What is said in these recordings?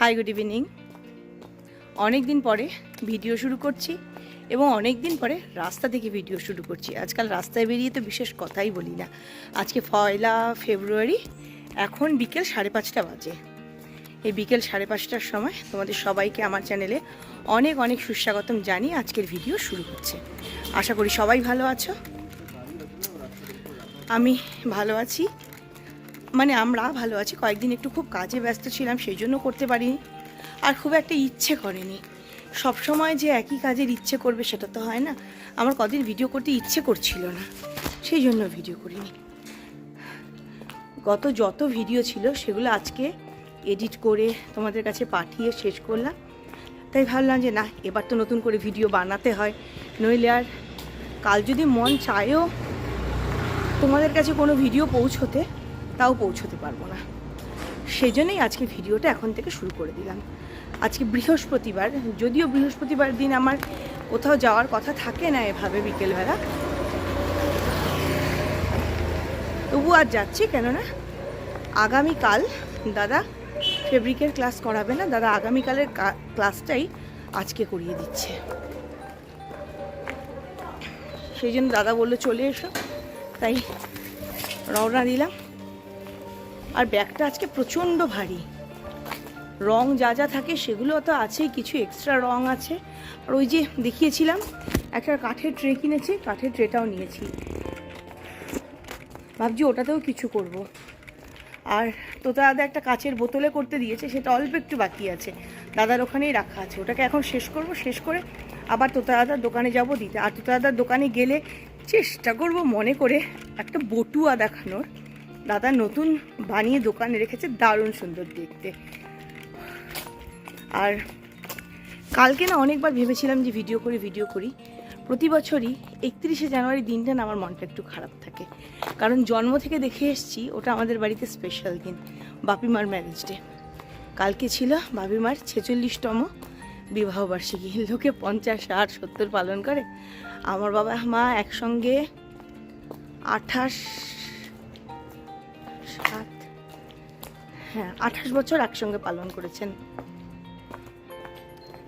Hi good evening অনেক দিন পরে ভিডিও শুরু করছি এবং অনেক দিন পরে রাস্তা থেকে ভিডিও শুরু করছি। আজকাল রাস্তায় বেরিয়ে তো বিশেষ কথাই বলি না। আজকে পয়লা ফেব্রুয়ারি, এখন বিকেল সাড়ে পাঁচটা বাজে। এই বিকেল সাড়ে পাঁচটার সময় তোমাদের সবাইকে আমার চ্যানেলে অনেক অনেক সুস্বাগতম জানিয়ে আজকের ভিডিও শুরু হচ্ছে আশা করি সবাই ভালো আছো। আমি ভালো আছি। মানে আমরা ভালো আছি, কয়েকদিন একটু খুব কাজে ব্যস্ত ছিলাম, সেই জন্য করতে পারিনি। আর খুব একটা ইচ্ছে করেনি। সব সময় যে একই কাজের ইচ্ছে করবে সেটা তো হয় না। আমার কদিন ভিডিও করতে ইচ্ছে করছিল না, সেই জন্য ভিডিও করিনি। গত যত ভিডিও ছিল সেগুলো আজকে এডিট করে তোমাদের কাছে পাঠিয়ে শেষ করলাম। তাই ভাবলাম যে না, এবার তো নতুন করে ভিডিও বানাতে হয়। নইলে আর কাল যদি মন চায়ও তোমাদের কাছে কোনো ভিডিও পৌঁছোতে তাও পৌঁছতে পারব না। সেই জন্যই আজকে ভিডিওটা এখন থেকে শুরু করে দিলাম। আজকে বৃহস্পতিবার, যদিও বৃহস্পতিবার দিন আমার কোথাও যাওয়ার কথা থাকে না এভাবে বিকেলবেলা। তবু আর যাচ্ছি কেননা আগামীকাল দাদা ফেব্রিকের ক্লাস করাবে না, দাদা আগামীকালের ক্লাসটাই আজকে করিয়ে দিচ্ছে। সেই জন্য দাদা বলল, চলে এসো। তাই রওনা দিলাম। আর ব্যাগটা আজকে প্রচণ্ড ভারী। রং যা যা থাকে সেগুলো তো আছেই, কিছু এক্সট্রা রং আছে। আর ওই যে দেখিয়েছিলাম, একটা কাঠের ট্রে কিনেছি, কাঠের ট্রেটাও নিয়েছি। ভাবছি ওটাতেও কিছু করব। আর তোতা দাদা একটা কাচের বোতলে করতে দিয়েছে, সেটা অল্প একটু বাকি আছে। দাদার ওখানেই রাখা আছে। ওটাকে এখন শেষ করব, শেষ করে আবার তোতা দাদার দোকানে যাব দিতে। আর তোতা দাদার দোকানে গেলে চেষ্টা করব মনে করে একটা বটুয়া দেখানোর। দাদা নতুন বানিয়ে দোকানে রেখেছে, দারুণ সুন্দর দেখতে। আর কালকে না অনেকবার ভেবেছিলাম যে ভিডিও করি ভিডিও করি। প্রতি বছরই একত্রিশে জানুয়ারি দিনটা না আমার মনটা একটু খারাপ থাকে। কারণ জন্ম থেকে দেখে এসেছি, ওটা আমাদের বাড়িতে স্পেশাল দিন, বাপিমার ম্যারেজ ডে কালকে ছিল বাপিমার ছেচল্লিশতম বিবাহবার্ষিকী লোকে পঞ্চাশ, ষাট, সত্তর পালন করে। আমার বাবা, মা একসঙ্গে আঠাশ সাত। হ্যাঁ আঠাশ বছর একসঙ্গে পালন করেছেন।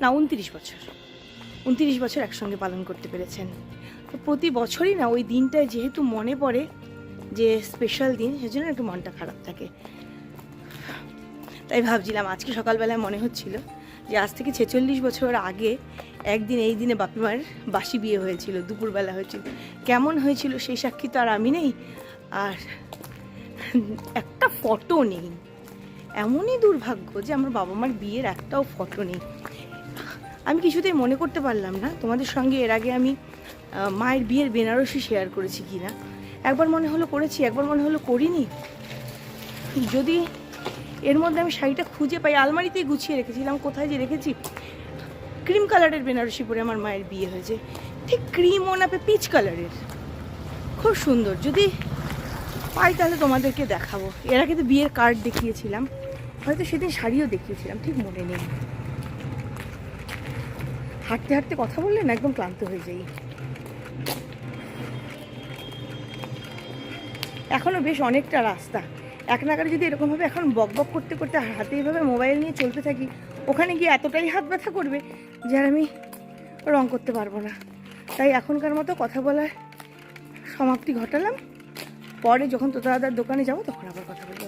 না, উনত্রিশ বছর। উনত্রিশ বছর একসঙ্গে পালন করতে পেরেছেন। তো প্রতি বছরই না, ওই দিনটায় যেহেতু মনে পড়ে, যে স্পেশাল দিন, সেজন্য একটু মনটা খারাপ থাকে। তাই ভাবছিলাম, আজকে সকালবেলায় মনে হচ্ছিল যে আজ থেকে ছেচল্লিশ বছর আগে একদিন এই দিনে বাপিমার বাসি বিয়ে হয়েছিল, দুপুরবেলা হয়েছিল। কেমন হয়েছিল সেই সাক্ষী তো আর আমি নেই। আর একটা ফটো নেই। এমনই দুর্ভাগ্য যে আমার বাবা মার বিয়ের একটাও ফটো নেই। আমি কিছুতেই মনে করতে পারলাম না তোমাদের সঙ্গে এর আগে আমি মায়ের বিয়ের বেনারসি শেয়ার করেছি কি না একবার মনে হলো করেছি, একবার মনে হলো করিনি। যদি এর মধ্যে আমি শাড়িটা খুঁজে পাই, আলমারিতেই গুছিয়ে রেখেছিলাম, কোথায় যে রেখেছি ক্রিম কালারের বেনারসি পরে আমার মায়ের বিয়ে হয়েছে। ঠিক ক্রিমও না, পে পিচ কালারের খুব সুন্দর। যদি পাই তাহলে তোমাদেরকে দেখাবো। এর আগে তো বিয়ের কার্ড দেখিয়েছিলাম। হয়তো সেদিন শাড়িও দেখিয়েছিলাম, ঠিক মনে নেই। হাঁটতে হাঁটতে কথা বললে না, একদম ক্লান্ত হয়ে যাই। এখনও বেশ অনেকটা রাস্তা। এক নাগারে যদি এরকমভাবে এখন বক বক করতে করতে হাতে এইভাবে মোবাইল নিয়ে চলতে থাকি, ওখানে গিয়ে এতটাই হাত ব্যথা করবে যে আর আমি রং করতে পারব না। তাই এখনকার মতো কথা বলার সমাপ্তি ঘটালাম। পরে যখন তোতা দাদার দোকানে যাব, তখন আবার কথা বলব।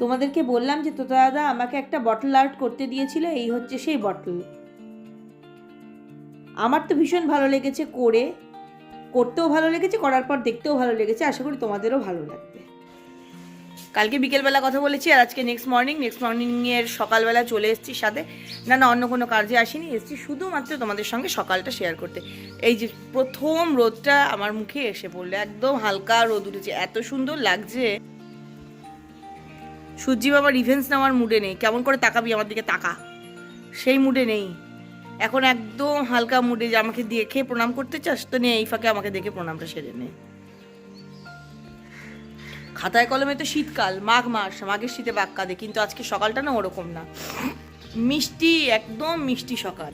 তোমাদেরকে বললাম যে তোতা দাদা আমাকে একটা বটল আর্ট করতে দিয়েছিল, এই হচ্ছে সেই বটল আমার তো ভীষণ ভালো লেগেছে করে, করতেও ভালো লেগেছে, করার পর দেখতেও ভালো লেগেছে, আশা করি তোমাদেরও ভালো লাগবে। কালকে বিকেলবেলা কথা বলেছি আর আজকে নেক্সট মর্নিং নেক্সট মর্নিংয়ের সকালবেলা চলে এসেছি সাথে। না না, অন্য কোনো কাজে আসিনি, এসেছি শুধুমাত্র তোমাদের সঙ্গে সকালটা শেয়ার করতে। এই যে প্রথম রোদটা আমার মুখে এসে পড়ল, একদম হালকা রোদ উঠেছে, এত সুন্দর লাগছে। সূর্যি বাবা রিভেন্স নেওয়ার মুডে নেই, কেমন করে তাকাবি আমার দিকে তাকা। সেই মুডে নেই। এখন একদম হালকা মুডে যে আমাকে দেখে প্রণাম করতে চাস, তো নে, এই ফাঁকে আমাকে দেখে প্রণামটা সেরে নে। খাতায় কলমে তো শীতকাল, মাঘ মাস, মাঘের শীতে বাক কাঁদে, কিন্তু আজকে সকালটা না ওরকম না। মিষ্টি, একদম মিষ্টি সকাল।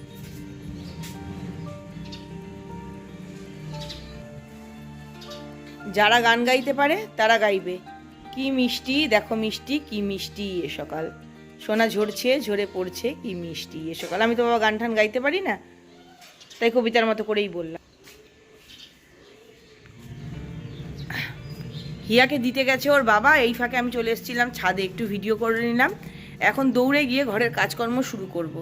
যারা গান গাইতে পারে, তারা গাইবে। কি মিষ্টি, দেখো মিষ্টি, কি মিষ্টি এ সকাল। সোনা ঝরছে, ঝরে পড়ছে, কি মিষ্টি এ সকাল। আমি তো বাবা গান টান গাইতে পারি না, তাই কবিতার মতো করেই বললাম। হিয়াকে দিতে গেছে ওর বাবা, এই ফাঁকে আমি চলে এসেছিলাম ছাদে, একটু ভিডিও করে নিলাম। এখন দৌড়ে গিয়ে ঘরের কাজকর্ম শুরু করব।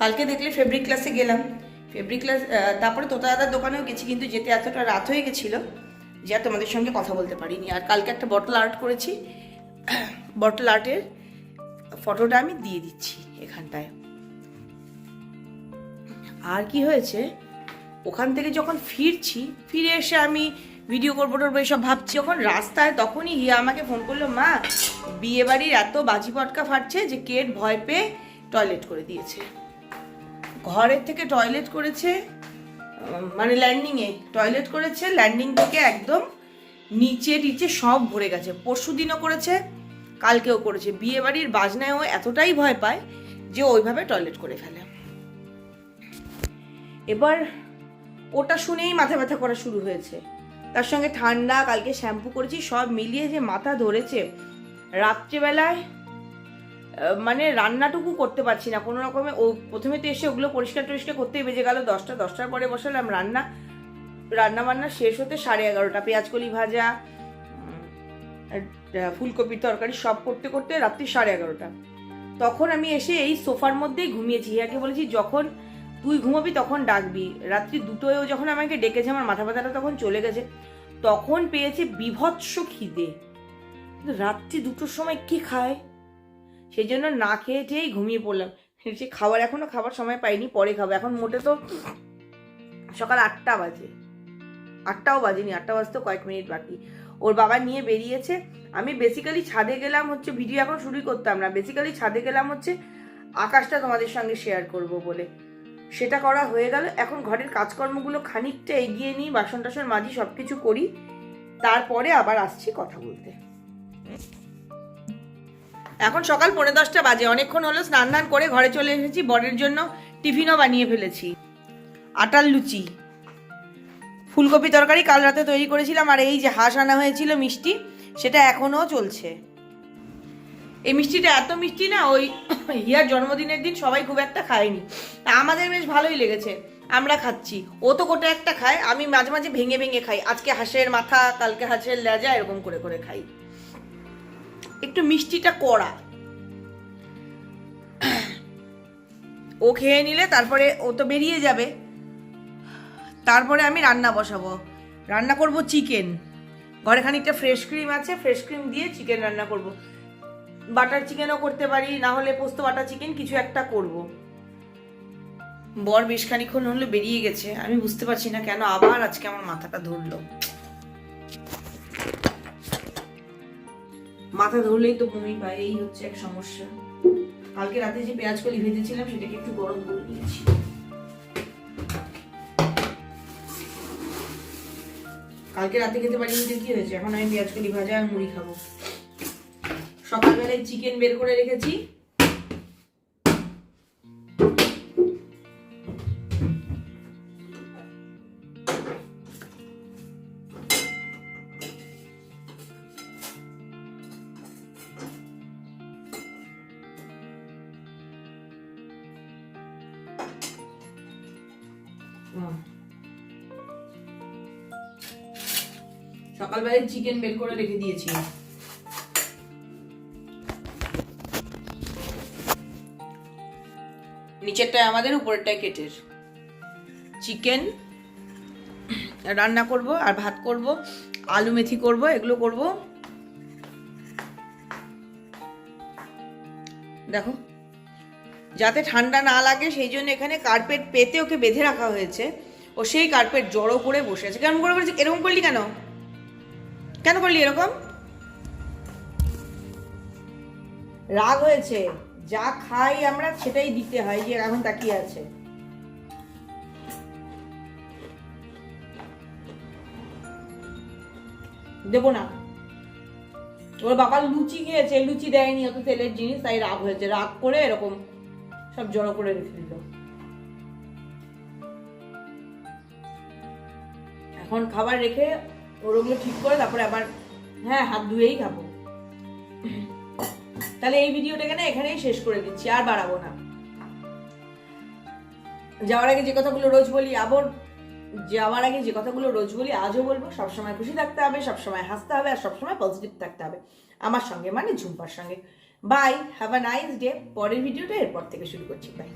কালকে দেখলে ফেব্রিক ক্লাসে গেলাম। ফেব্রিক ক্লাস তারপরে তোতা দাদার দোকানেও গেছি, কিন্তু যেতে এতটা রাত হয়ে গেছিল যে আর তোমাদের সঙ্গে কথা বলতে পারিনি। আর কালকে একটা বটল আর্ট করেছি বটল আর্টের ফটোটা আমি দিয়ে দিচ্ছি এখানটায়। আর কি হয়েছে? ওখান থেকে যখন ফিরছি, ফিরে এসে আমি ভিডিও করব টরবো এসব ভাবছি। যখন রাস্তায় তখনই হিয়া আমাকে ফোন করল, মা বিয়ে বাড়ির এত বাজি পটকা ফাটছে যে কেট ভয় পেয়ে টয়লেট করে দিয়েছে। ঘরের থেকে টয়লেট করেছে মানে ল্যান্ডিংয়ে টয়লেট করেছে ল্যান্ডিং থেকে একদম নিচে নিচে সব ভরে গেছে। পরশু দিনও করেছে, কালকেও করেছে। বিয়ে বাড়ির বাজনায় ও এতটাই ভয় পায় যে ওইভাবে টয়লেট করে ফেলে। এবার ওটা শুনেই মাথা ব্যথা করা শুরু হয়েছে। তার সঙ্গে ঠান্ডা, কালকে শ্যাম্পু করেছি, সব মিলিয়ে যে মাথা ধরেছে, রাত্রেবেলায় মানে রান্নাটুকু করতে পারছি না। কোনো রকমে ও প্রথমে তো এসে ওগুলো পরিষ্কার টরিষ্কার করতেই বেজে গেল, দশটা, দশটার পরে বসালাম রান্না। রান্না বান্না শেষ হতে সাড়ে এগারোটা পেঁয়াজকলি ভাজা ফুলকপির তরকারি সব করতে করতে রাত্রি সাড়ে এগারোটা। তখন আমি এসে এই সোফার মধ্যেই ঘুমিয়েছি। ইয়াকে বলেছি, যখন তুই ঘুমাবি তখন ডাকবি। রাত্রি দুটোয়ও যখন আমাকে ডেকেছে, আমার মাথা ব্যথাটা তখন চলে গেছে। তখন পেয়েছে বিভৎস খিদে। কিন্তু রাত্রি দুটোর সময় কি খায়? সেই জন্য না খেয়ে টেয়েই ঘুমিয়ে পড়লাম। সে খাবার এখনও খাবার সময় পাইনি, পরে খাব। এখন মোটে তো সকাল আটটা বাজে। আটটাও বাজেনি, আটটা বাজতে কয়েক মিনিট বাকি। ওর বাবা নিয়ে বেরিয়েছে। আমি বেসিক্যালি ছাদে গেলাম হচ্ছে ভিডিও এখন শুরুই করতাম না। বেসিক্যালি ছাদে গেলাম হচ্ছে, আকাশটা তোমাদের সঙ্গে শেয়ার করব বলে। সেটা করা হয়ে গেল। এখন ঘরের কাজকর্মগুলো খানিকটা এগিয়ে নিই বাসন টাসন মাজি সব কিছু করি। তারপরে আবার আসছি কথা বলতে। এখন সকাল পৌনে দশটা বাজে। অনেকক্ষণ হলো স্নান ধান করে ঘরে চলে এসেছি। বরের জন্য টিফিনও বানিয়ে ফেলেছি। আটার লুচি। ফুলকপি তরকারি কাল রাতে তৈরি করেছিলাম। আর এই যে হাঁস আনা হয়েছিল মিষ্টি, সেটা এখনও চলছে। এই মিষ্টিটা এত মিষ্টি না, ওই হিয়ার জন্মদিনের দিন সবাই খুব একটা খায়নি। তা আমাদের বেশ ভালোই লেগেছে, আমরা খাচ্ছি। ও তো গোটা একটা খায়, আমি মাঝে মাঝে ভেঙে ভেঙে খাই। আজকে হাঁসের মাথা, কালকে হাঁসের লেজা, এরকম করে করে খাই। একটু মিষ্টিটা কড়া। ও খেয়ে নিলে তারপরে ও তো বেরিয়ে যাবে। তারপরে আমি রান্না বসাবো। রান্না করব চিকেন। ঘরে খানিকটা ফ্রেশ ক্রিম আছে ফ্রেশ ক্রিম দিয়ে চিকেন রান্না করব। বাটার চিকেনও করতে পারি, না হলে পোস্ত বাটার চিকেন কিছু একটা করব। বর বেশ খানিক্ষণ হলো বেরিয়ে গেছে, আমি বুঝতে পারছি না কেন আবার আজকে আমার মাথাটা ধরলো। মাথা ধরলেই তো বমি পায়, এই হচ্ছে এক সমস্যা। কালকে রাতে যে পেঁয়াজ কলি ভেজেছিলাম, সেটাকে একটু গরম করে নিয়েছি। কালকে রাতে খেতে পারিনি যে কি হয়েছে, এখন আমি পেঁয়াজ কলি ভাজা আর মুড়ি খাব। চিকেন বের করে রেখেছি। সকালবেলায় চিকেন বের করে রেখে দিয়েছি। নিচেরটায় আমাদের উপরেরটায় কেটের। চিকেন রান্না করব আর ভাত করব, আলু মেথি করব, এগুলো করব। দেখো, যাতে ঠান্ডা না লাগে, সেই জন্য এখানে কার্পেট পেতে ওকে বেঁধে রাখা হয়েছে। ও সেই কার্পেট জড়ো করে বসে আছে। কেমন করে এরকম করলি কেন? কেন করলি এরকম? রাগ হয়েছে। যা খাই আমরা সেটাই দিতে হয়, যে এখন তাকিয়ে আছে? দেবো না। ওর বাবা লুচি খেয়েছে, লুচি দেয়নি, অত তেলের জিনিস, তাই রাগ হয়েছে। রাগ করে এরকম সব জড়ো করে রেখে দিল। এখন খাবার রেখে ওর ওগুলো ঠিক করে তারপরে আবার হ্যাঁ হাত ধুয়েই খাব। তাহলে এই ভিডিওটাকে না এখানেই শেষ করে দিচ্ছি, আর বাড়াবো না। যাওয়ার আগে যে কথাগুলো রোজ বলি, আবার যাওয়ার আগে যে কথাগুলো রোজ বলি, আজও বলব, সবসময় খুশি থাকতে হবে, সবসময় হাসতে হবে, আর সবসময় পজিটিভ থাকতে হবে। আমার সঙ্গে মানে ঝুম্পার সঙ্গে। Bye have a nice day পরের ভিডিওটা এরপর থেকে শুরু করছি। বাই